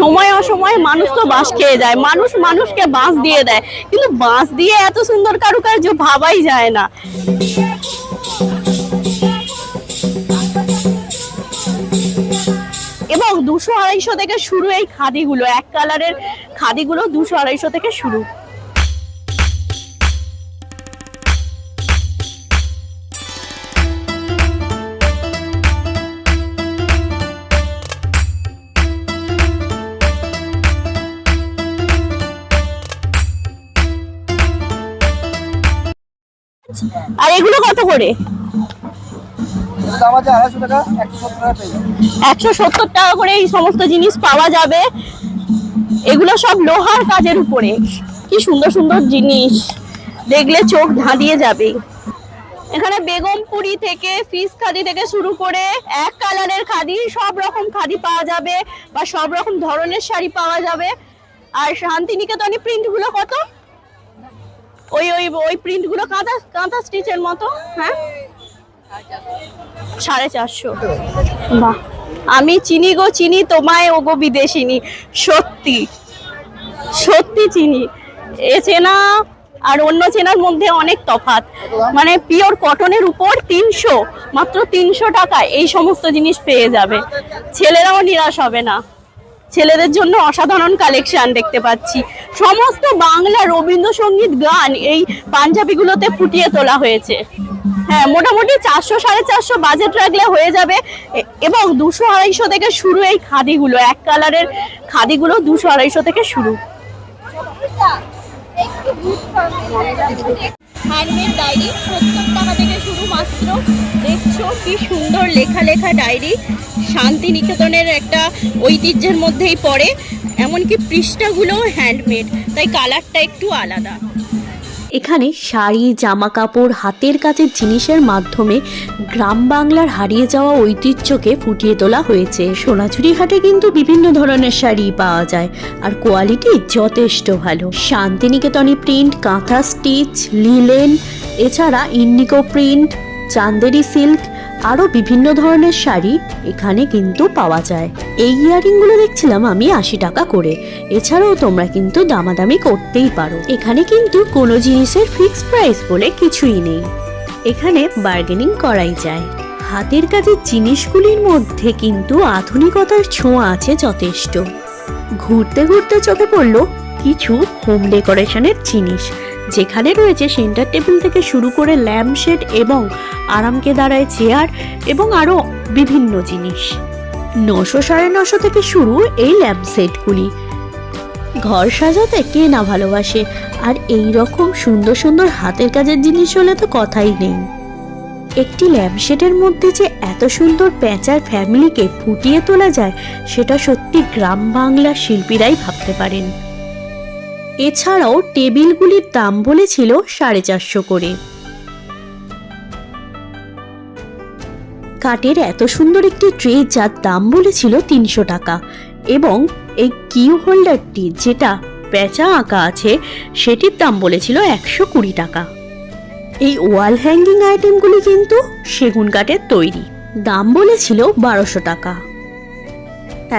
সময় অসময়ে মানুষ তো বাঁশ খেয়ে যায়। মানুষ মানুষকে বাঁশ দিয়ে দেয়। কিন্তু বাঁশ দিয়ে এত সুন্দর কারুকার্য ভাবাই যায় না। এবং দুশো আড়াইশো থেকে শুরু এই খাদিগুলো। এক কালারের খাদিগুলো দুশো আড়াইশো থেকে শুরু। করে? একশো সত্তর টাকা করে এই সমস্ত জিনিস পাওয়া যাবে। এগুলো সব লোহার কাজের উপরে। কি সুন্দর সুন্দর জিনিস। দেখলে চোখ ধাঁধিয়ে যাবে। এখানে বেগমপুরি থেকে ফিস খাদি থেকে শুরু করে এক কালারের খাদি সব রকম খাদি পাওয়া যাবে বা সব রকম ধরনের শাড়ি পাওয়া যাবে। আর শান্তিনিকেতনী প্রিন্টগুলো কত? ওই ওই ওই প্রিন্টগুলো কাঁথা কাঁথা স্টিচের মতো হ্যাঁ? সাড়ে চারশো। বাহ। আমি চিনি গো, চিনি তোমায় ও গো বিদেশিনী। সত্যি সত্যি চিনি। এ চেনা আর অন্য চেনার মধ্যে অনেক তফাৎ। মানে পিওর কটনের উপর তিনশো, মাত্র তিনশো টাকা এই সমস্ত জিনিস পেয়ে যাবে। ছেলেরাও নিরাশ হবে না। ছেলেদের জন্য অসাধারণ কালেকশন দেখতে পাচ্ছি। সমস্ত বাংলা রবীন্দ্রসঙ্গীত গান এই পাঞ্জাবিগুলোতে ফুটিয়ে তোলা হয়েছে। হ্যাঁ মোটামুটি চারশো সাড়ে চারশো বাজেট রাখলে হয়ে যাবে। এবং দুশো আড়াইশো থেকে শুরু এই খাদিগুলো, এক কালারের খাদিগুলো দুশো আড়াইশো থেকে শুরু। হ্যান্ডমেড ডায়েরি সত্তর টাকা থেকে শুরু মাত্র। দেখছ কি সুন্দর লেখা লেখা ডায়েরি শান্তিনিকেতনের একটা ঐতিহ্যের মধ্যেই পড়ে। এমনকি পৃষ্ঠাগুলোও হ্যান্ডমেড তাই কালারটা একটু আলাদা। এখানে শাড়ি জামা কাপড় হাতের কাজের জিনিসের মাধ্যমে গ্রাম বাংলার হারিয়ে যাওয়া ঐতিহ্যকে ফুটিয়ে তোলা হয়েছে। সোনাঝুরি হাটে কিন্তু বিভিন্ন ধরনের শাড়ি পাওয়া যায় আর কোয়ালিটি যথেষ্ট ভালো। শান্তিনিকেতনী প্রিন্ট, কাঁথা স্টিচ, লিলেন, এছাড়া ইন্ডিকো প্রিন্ট, চান্দেরি সিল্ক আরও বিভিন্ন ধরনের শাড়ি এখানে কিন্তু পাওয়া যায়। এই ইয়ারিংগুলো দেখছিলাম আমি আশি টাকা করে। এছাড়াও তোমরা কিন্তু দামাদামি করতেই পারো। এখানে কিন্তু কোনো জিনিসের ফিক্স প্রাইস বলে কিছুই নেই। এখানে বার্গেনিং করাই যায়। হাতের কাজের জিনিসগুলির মধ্যে কিন্তু আধুনিকতার ছোঁয়া আছে যথেষ্ট। ঘুরতে ঘুরতে চোখে পড়ল কিছু হোম ডেকোরেশনের জিনিস। যেখানে রয়েছে সেন্টার টেবিল থেকে শুরু করে ল্যাম্পশেড এবং আরামকে দাঁড়ায় চেয়ার এবং আরও বিভিন্ন জিনিস। নশো সাড়ে নশো থেকে শুরু এই ল্যাম্প সেটগুলি ঘর সাজাতে কে না ভালোবাসে, আর এই রকম সুন্দর সুন্দর হাতের কাজের জিনিস হলে তো কথাই নেই। একটি ল্যাম্পশেডের মধ্যে যে এত সুন্দর প্যাঁচার ফ্যামিলিকে ফুটিয়ে তোলা যায়, সেটা সত্যি গ্রাম বাংলার শিল্পীরাই ভাবতে পারেন। এছাড়াও টেবিলগুলির দাম বলেছিল সাড়ে চারশো করে। কাঠের এত সুন্দর একটি ট্রে যার দাম বলেছিল তিনশো টাকা এবং এই কিউ হোল্ডারটি যেটা পেঁচা আঁকা আছে, সেটির দাম বলেছিল একশো কুড়ি টাকা। এই ওয়াল হ্যাঙ্গিং আইটেমগুলি কিন্তু সেগুন কাঠের তৈরি। দাম বলেছিল বারোশো টাকা।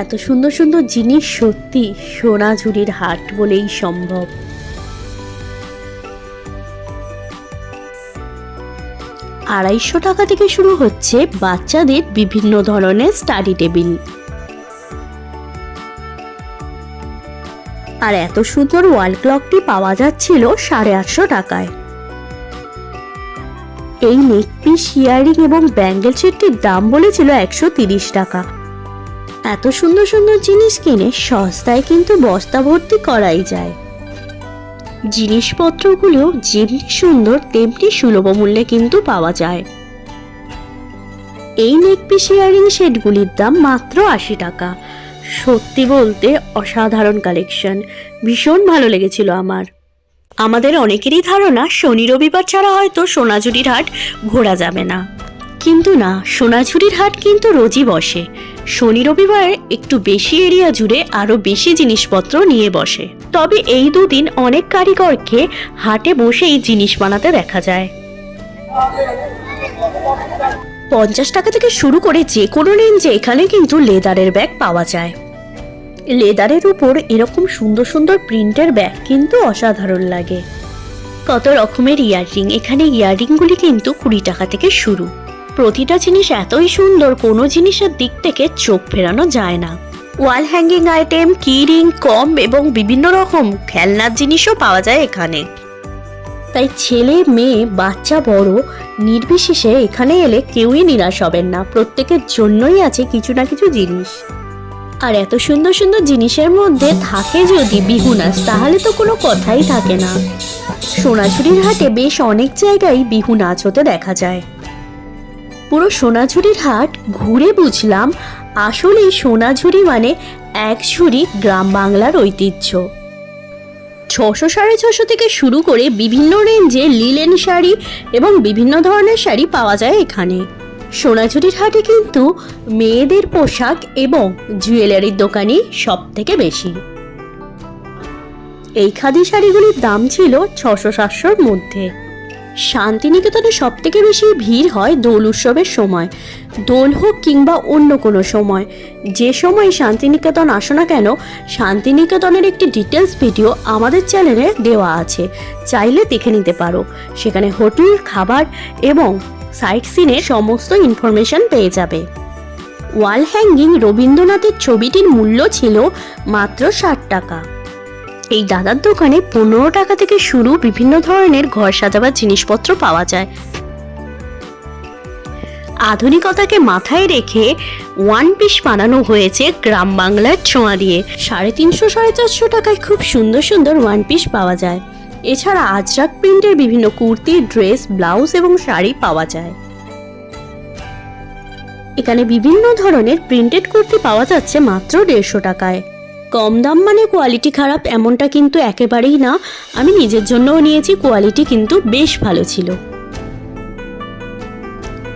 এত সুন্দর সুন্দর জিনিস সত্যি সোনাঝুরির হাট বলেই সম্ভব। আড়াইশো টাকা থেকে শুরু হচ্ছে বাচ্চাদের বিভিন্ন ধরনের স্টাডি টেবিল আর এত সুন্দর ওয়াল ক্লকটি পাওয়া যাচ্ছিল সাড়ে আটশো টাকায়। এই নেক পিস ইয়ারিং এবং ব্যাঙ্গেল সেটটির দাম বলেছিল একশো তিরিশ টাকা। এত সুন্দর সুন্দর জিনিস কিনে সস্তায় কিন্তু বস্তা ভর্তি করাই যায়। জিনিসপত্রগুলো যেমনি সুন্দর, তেমনি সুলভ মূল্যে কিন্তু পাওয়া যায়। এই নেকপিস ইয়ারিং সেটগুলির দাম মাত্র আশি টাকা। সত্যি বলতে অসাধারণ কালেকশন ভীষণ ভালো লেগেছিল আমার। আমাদের অনেকেরই ধারণা, শনি রবিবার ছাড়া হয়তো সোনাঝুরির হাট ঘোরা যাবে না। কিন্তু না, সোনাঝুরির হাট কিন্তু রোজই বসে। শনি রবিবার একটু বেশি এরিয়া জুড়ে আরও বেশি জিনিসপত্র নিয়ে বসে। তবে এই দুদিন অনেক কারিগরকে হাটে বসেই জিনিস বানাতে দেখা যায়। পঞ্চাশ টাকা থেকে শুরু করে যে কোনো রেঞ্জে এখানে কিন্তু লেদারের ব্যাগ পাওয়া যায়। লেদারের উপর এরকম সুন্দর সুন্দর প্রিন্টের ব্যাগ কিন্তু অসাধারণ লাগে। কত রকমের ইয়াররিং, এখানে ইয়াররিংগুলি কিন্তু কুড়ি টাকা থেকে শুরু। প্রতিটা জিনিস এতই সুন্দর, কোনো জিনিসের দিক থেকে চোখ ফেরানো যায় না। Wall hanging item, key ring কম এবং বিভিন্ন রকম খেলনার জিনিসও পাওয়া যায় এখানে। তাই ছেলে, মেয়ে, বাচ্চা, বড়, নির্বিশেষে এখানে এলে কেউই নিরাশ হবেন না। প্রত্যেকের জন্যই আছে কিছু না কিছু জিনিস। আর এত সুন্দর সুন্দর জিনিসের মধ্যে থাকে যদি বিহু নাচ তাহলে তো কোনো কথাই থাকে না। সোনাঝুরির হাটে বেশ অনেক জায়গায় বিহু নাচ হতে দেখা যায়। পুরো সোনাঝুরির হাট ঘুরে বুঝলাম আসলেই সোনাঝুরি মানে এক ঝুড়ি গ্রাম বাংলার ঐতিহ্য। ছশো সাড়ে ছশো থেকে শুরু করে বিভিন্ন রেঞ্জে লিলেন শাড়ি এবং বিভিন্ন ধরনের শাড়ি পাওয়া যায় এখানে। সোনাঝুরির হাটে কিন্তু মেয়েদের পোশাক এবং জুয়েলারির দোকানই সব থেকে বেশি। এই খাদি শাড়িগুলির দাম ছিল ছশো সাতশোর মধ্যে। শান্তিনিকেতনে সব থেকে বেশি ভিড় হয় দোল উৎসবের সময়। দোল হোক কিংবা অন্য কোনো সময়। যে সময় শান্তিনিকেতন আসো না কেন, শান্তিনিকেতনের একটি ডিটেলস ভিডিও আমাদের চ্যানেলে দেওয়া আছে। চাইলে দেখে নিতে পারো। সেখানে হোটেল, খাবার এবং সাইট সিনের সমস্ত ইনফরমেশন পেয়ে যাবে। ওয়াল হ্যাঙ্গিং রবীন্দ্রনাথের ছবিটির মূল্য ছিল মাত্র ষাট টাকা। এই দাদার দোকানে পনেরো টাকা থেকে শুরু বিভিন্ন ধরনের ঘর সাজাবার জিনিসপত্র পাওয়া যায়। আধুনিকতাকে মাথায় রেখে ওয়ান পিস বানানো হয়েছে গ্রাম বাংলার ছোঁয়া দিয়ে। সাড়ে তিনশো, সাড়ে চারশো টাকায় খুব সুন্দর সুন্দর ওয়ান পিস পাওয়া যায়। এছাড়া আজরাক প্রিন্টের বিভিন্ন কুর্তি, ড্রেস, ব্লাউজ এবং শাড়ি পাওয়া যায়। এখানে বিভিন্ন ধরনের প্রিন্টেড কুর্তি পাওয়া যাচ্ছে মাত্র দেড়শো টাকায়। কম দাম মানে কোয়ালিটি খারাপ এমনটা কিন্তু একেবারেই না। আমি নিজের জন্যও নিয়েছি কোয়ালিটি কিন্তু বেশ ভালো ছিল।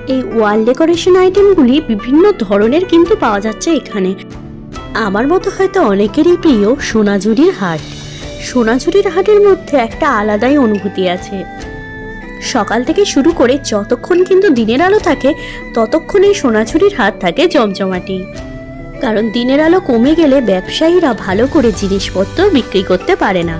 এই ওয়াল ডেকোরেশন আইটেমগুলি বিভিন্ন ধরনের কিন্তু পাওয়া যাচ্ছে এখানে। আমার মতো হয়তো অনেকেরই প্রিয় সোনাঝুরির হাট। সোনাঝুরির হাটের মধ্যে একটা আলাদাই অনুভূতি আছে। সকাল থেকে শুরু করে যতক্ষণ কিন্তু দিনের আলো থাকে ততক্ষণ এই সোনাঝুরির হাট থাকে জমজমাটি। কারণ দিনের আলো কমে গেলে ব্যবসায়ীরা ভালো করে জিনিসপত্র বিক্রি করতে পারে না।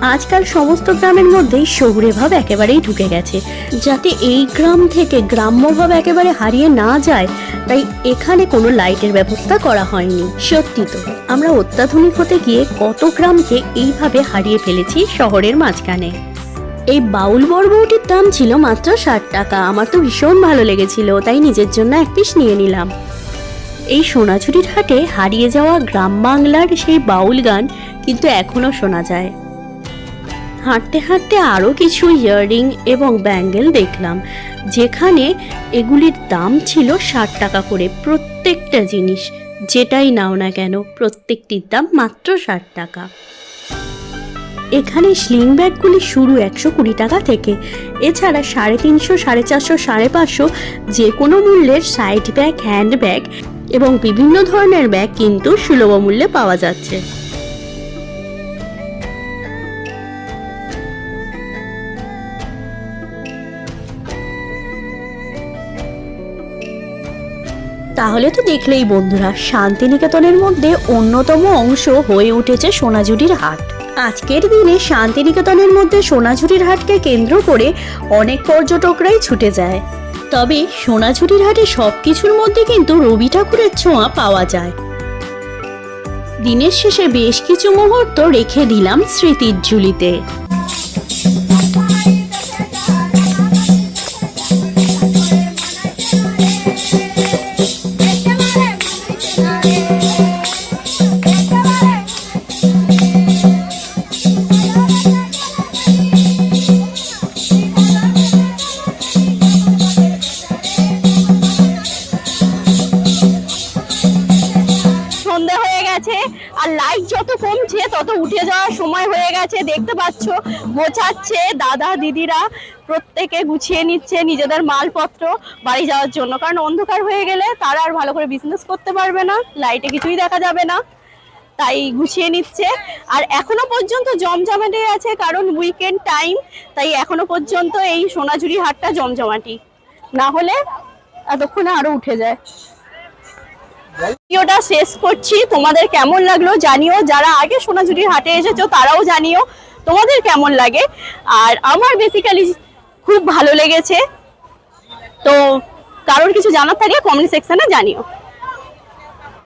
আজকাল সমস্ত গ্রামের মধ্যেই শহুরে ভাব একেবারেই ঢুকে গেছে। যাতে এই গ্রাম থেকে গ্রাম্য ভাব একেবারে হারিয়ে না যায়, তাই এখানে কোনো লাইটের ব্যবস্থা করা হয়নি। সত্যি তো, আমরা অত্যাধুনিক হতে গিয়ে কত গ্রামকে এইভাবে হারিয়ে ফেলেছি শহরের মাঝখানে। এই বাউল বরবটির দাম ছিল মাত্র ষাট টাকা। আমার তো ভীষণ ভালো লেগেছিল, তাই নিজের জন্য এক পিস নিয়ে নিলাম। এই সোনাঝুরির হাটে হারিয়ে যাওয়া গ্রাম বাংলার সেই বাউল গান কিন্তু এখনও শোনা যায়। হাঁটতে হাঁটতে আরও কিছু ইয়াররিং এবং ব্যাঙ্গেল দেখলাম, যেখানে এগুলির দাম ছিল ষাট টাকা করে প্রত্যেকটা জিনিস, যেটাই নাও না কেন, প্রত্যেকটির দাম মাত্র ষাট টাকা। এখানে স্লিং ব্যাগগুলি শুরু একশো কুড়ি টাকা থেকে, এছাড়া সাড়ে তিনশো, সাড়ে চারশো, সাড়ে পাঁচশো যে কোনো মূল্যের সাইড ব্যাগ হ্যান্ড ব্যাগ এবং বিভিন্ন ধরনের ব্যাগ কিন্তু সুলভ মূল্যে পাওয়া যাচ্ছে। তাহলে তো দেখলেই বন্ধুরা, শান্তিনিকেতনের মধ্যে অন্যতম অংশ হয়ে উঠেছে সোনাঝুরির হাট। আজকের দিনে শান্তিনিকেতনের মধ্যে সোনাঝুরির হাটকে কেন্দ্র করে অনেক পর্যটকরাই ছুটে যায়। তবে সোনাঝুরির হাটে সব কিছুর মধ্যে কিন্তু রবি ঠাকুরের ছোঁয়া পাওয়া যায়। দিনের শেষে বেশ কিছু মুহূর্ত রেখে দিলাম স্মৃতির ঝুলিতে। উঠে যাওয়ার সময় হয়ে গেছে, দেখতে পাচ্ছ গোছাচ্ছে দাদা দিদিরা, প্রত্যেকে গুছিয়ে নিচ্ছে নিজেদের মালপত্র বাড়ি যাওয়ার জন্য। কারণ অন্ধকার হয়ে গেলে তারা আর ভালো করে বিজনেস করতে পারবে না লাইটে কিছুই দেখা যাবে না। তাই গুছিয়ে নিচ্ছে। আর এখনও পর্যন্ত জমজমাটি আছে, কারণ উইকেন্ড টাইম তাই এখনও পর্যন্ত এই সোনাঝুরি হাটটা জমজমাটি। না হলে এতক্ষণে আরও উঠে যায়। ভিডিওটা শেষ করছি। তোমাদের কেমন লাগল জানিও। যারা আগে সোনাঝুরির হাটে এসেছ, তারাও জানিও তোমাদের কেমন লাগে। আর আমার বেসিক্যালি খুব ভালো লেগেছে। তো কারোর কিছু জানার থাকলে কমেন্ট সেকশানে জানিও।